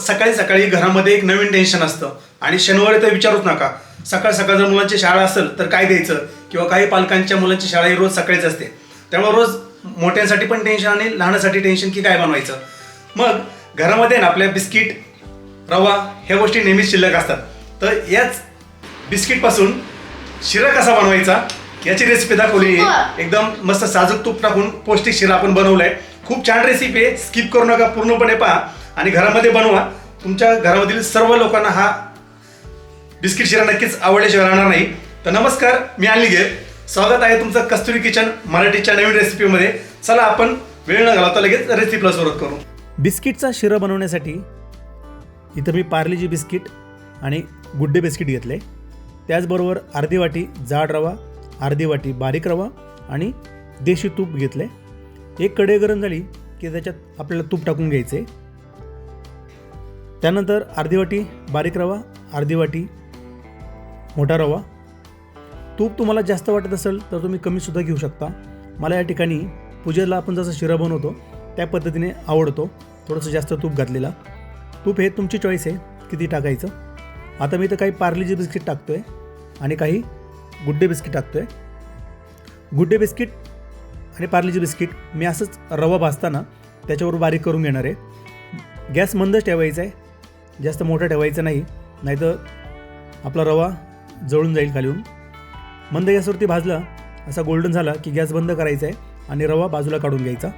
सकाळी सकाळी घरामध्ये एक नवीन टेन्शन असतं. आणि शनिवारी तर विचारूच नका. सकाळ सकाळ जर मुलांची शाळा असेल तर काय द्यायचं? किंवा काही पालकांच्या मुलांची शाळा ही रोज सकाळीच असते. त्यामुळे रोज मोठ्यांसाठी पण टेन्शन आणि लहानासाठी टेन्शन की काय बनवायचं? मग घरामध्ये ना आपल्या बिस्किट रवा ह्या गोष्टी नेहमीच शिल्लक असतात. तर याच बिस्किटपासून शिरा कसा बनवायचा? याची रेसिपी दाखवली. एकदम मस्त साजूक तूप टाकून पौष्टिक शिरा आपण बनवलाय. खूप छान रेसिपी आहे. स्किप करू नका. पूर्णपणे पहा. आणि घरामध्ये बनवा. तुमच्या घरामधील सर्व लोकांना हा बिस्किट शिरा नक्कीच आवडल्याशिवाय राहणार नाही. तर नमस्कार मी अनिल स्वागत आहे तुमचं कस्तुरी किचन मराठीच्या नवीन रेसिपीमध्ये. चला आपण वेळ न घालवता लगेच रेसिपीला सुरुवात करू. बिस्किटचा शिरा बनवण्यासाठी इथं मी पार्लेजी बिस्किट आणि गुड्डे बिस्किट घेतले. त्याचबरोबर अर्धी वाटी जाड रवा अर्धी वाटी बारीक रवा आणि देशी तूप घेतले. एक कढई गरम झाली की त्याच्यात आपल्याला तूप टाकून घ्यायचे. त्यानंतर अर्धी वाटी बारीक रवा अर्धी वाटी मोठा रवा. तूप तुम्हाला जास्त वाटत असेल तर तुम्ही कमीसुद्धा घेऊ शकता. मला या ठिकाणी पूजेला आपण जसं शिरा बनवतो त्या पद्धतीने आवडतो. थोडंसं जास्त तूप घातलेला. तूप हे तुमची चॉईस आहे किती टाकायचं. आता मी तर काही पार्लेजी बिस्किट टाकतो आहे आणि काही गुड्डे बिस्किट टाकतो आहे गुड्डे बिस्किट आणि पार्लेजी बिस्किट मी असंच रवा भाजताना त्याच्यावर बारीक करून घेणार आहे. गॅस मंदच ठेवायचा आहे. जास्त मोठा ठेवायचा नाही नाहीतर आपला रवा जळून जाईल खालीहून मंद गॅसवरती भाजला असा गोल्डन झाला की गॅस बंद करायचा आहे आणि रवा बाजूला काढून घ्यायचा.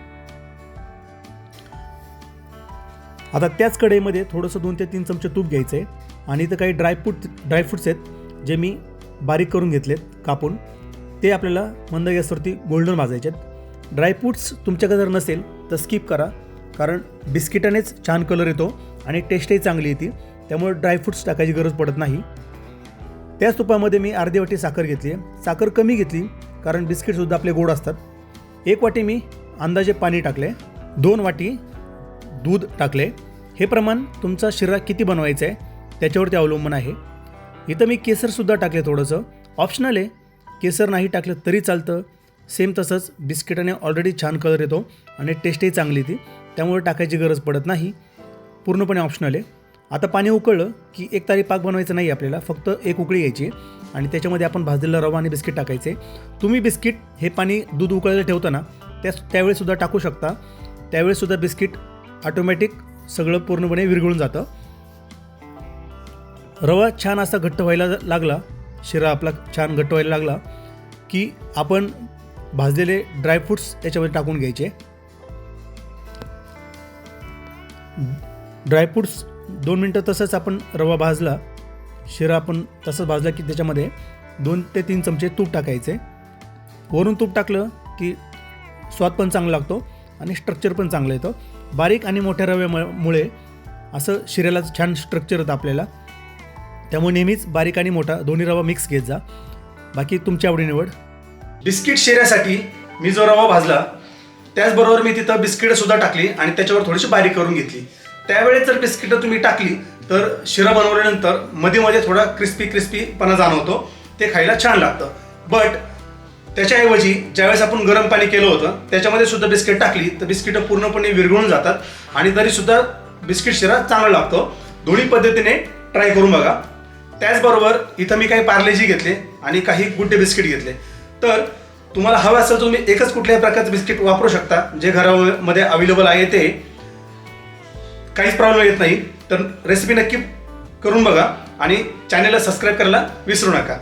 आता त्याच कढईमध्ये थोडंसं दोन ते तीन चमचे तूप घ्यायचं आहे आणि इथं काही ड्रायफ्रूट ड्रायफ्रूट्स आहेत जे मी बारीक करून घेतलेत कापून. ते आपल्याला मंद गॅसवरती गोल्डन भाजायचे आहेत. ड्रायफ्रूट्स तुमच्याकडे जर नसेल तर स्किप करा कारण बिस्किटानेच छान कलर येतो. आणि टेस्टही चांगली येते. त्यामुळे ड्रायफ्रूट्स टाकायची गरज पडत नाही. त्याच तुपामध्ये मी अर्धी वाटी साखर घेतली आहे. साखर कमी घेतली कारण बिस्किटसुद्धा आपले गोड असतात. एक वाटी मी अंदाजे पाणी टाकले दोन वाटी दूध टाकले हे प्रमाण तुमचा शिरा किती बनवायचा आहे त्याच्यावरती अवलंबून आहे. इथं मी केसरसुद्धा टाकले थोडंसं. ऑप्शनल आहे. केसर नाही टाकलं तरी चालतं. सेम तसंच बिस्किटाने ऑलरेडी छान कलर येतो आणि टेस्टही चांगली येते. त्यामुळे टाकायची गरज पडत नाही. पूर्णपणे ऑप्शनल आहे. आता पाणी उकळलं की एक तारी पाक बनवायचं नाही आपल्याला फक्त एक उकळी घ्यायची आणि त्याच्यामध्ये आपण भाजलेला रवा आणि बिस्किट टाकायचे. तुम्ही बिस्किट हे पाणी दूध उकळायला ठेवताना त्या त्यावेळीसुद्धा टाकू शकता. त्यावेळेसुद्धा बिस्किट ऑटोमॅटिक सगळं पूर्णपणे विरघळून जातं. रवा छान असा घट्ट व्हायला लागला शिरा आपला छान घट्ट व्हायला लागला की आपण भाजलेले ड्रायफ्रूट्स त्याच्यामध्ये टाकून घ्यायचे. ड्रायफ्रूट्स दोन मिनटं तसंच आपण रवा भाजला शिरा आपण तसंच भाजला की त्याच्यामध्ये दोन ते तीन चमचे तूप टाकायचे. वरून तूप टाकलं की स्वाद पण चांगला लागतो आणि स्ट्रक्चर पण चांगलं येतं. बारीक आणि मोठ्या रव्यामुळे असं शिऱ्याला छान स्ट्रक्चर येतं आपल्याला. त्यामुळे नेहमीच बारीक आणि मोठा दोन्ही रवा मिक्स घेत जा. बाकी तुमची आवडी निवड बिस्किट शिऱ्यासाठी मी जो रवा भाजला त्याचबरोबर मी तिथं बिस्किटं सुद्धा टाकली आणि त्याच्यावर थोडीशी बारीक करून घेतली. त्यावेळेस जर बिस्किटं तुम्ही टाकली तर शिरा बनवल्यानंतरमध्ये मध्ये थोडा क्रिस्पी क्रिस्पीपणा जाणवतो. ते खायला छान लागतं. बट त्याच्याऐवजी ज्यावेळेस आपण गरम पाणी केलं होतं त्याच्यामध्ये सुद्धा बिस्किट टाकली तर बिस्किटं पूर्णपणे विरघळून जातात आणि तरीसुद्धा बिस्किट शिरा चांगला लागतो. दोन्ही पद्धतीने ट्राय करून बघा. त्याचबरोबर इथं मी काही पार्लेजी घेतले आणि काही गुड्डे बिस्किट घेतले. तर तुम्हाला हवं असेल तुम्ही एकच कुठल्याही प्रकारचं बिस्किट वापरू शकता जे घरामध्ये अवेलेबल आहे ते. काहीच प्रॉब्लेम येत नाही. तर रेसिपी नक्की करून बघा आणि चॅनेलला सबस्क्राईब करायला विसरू नका.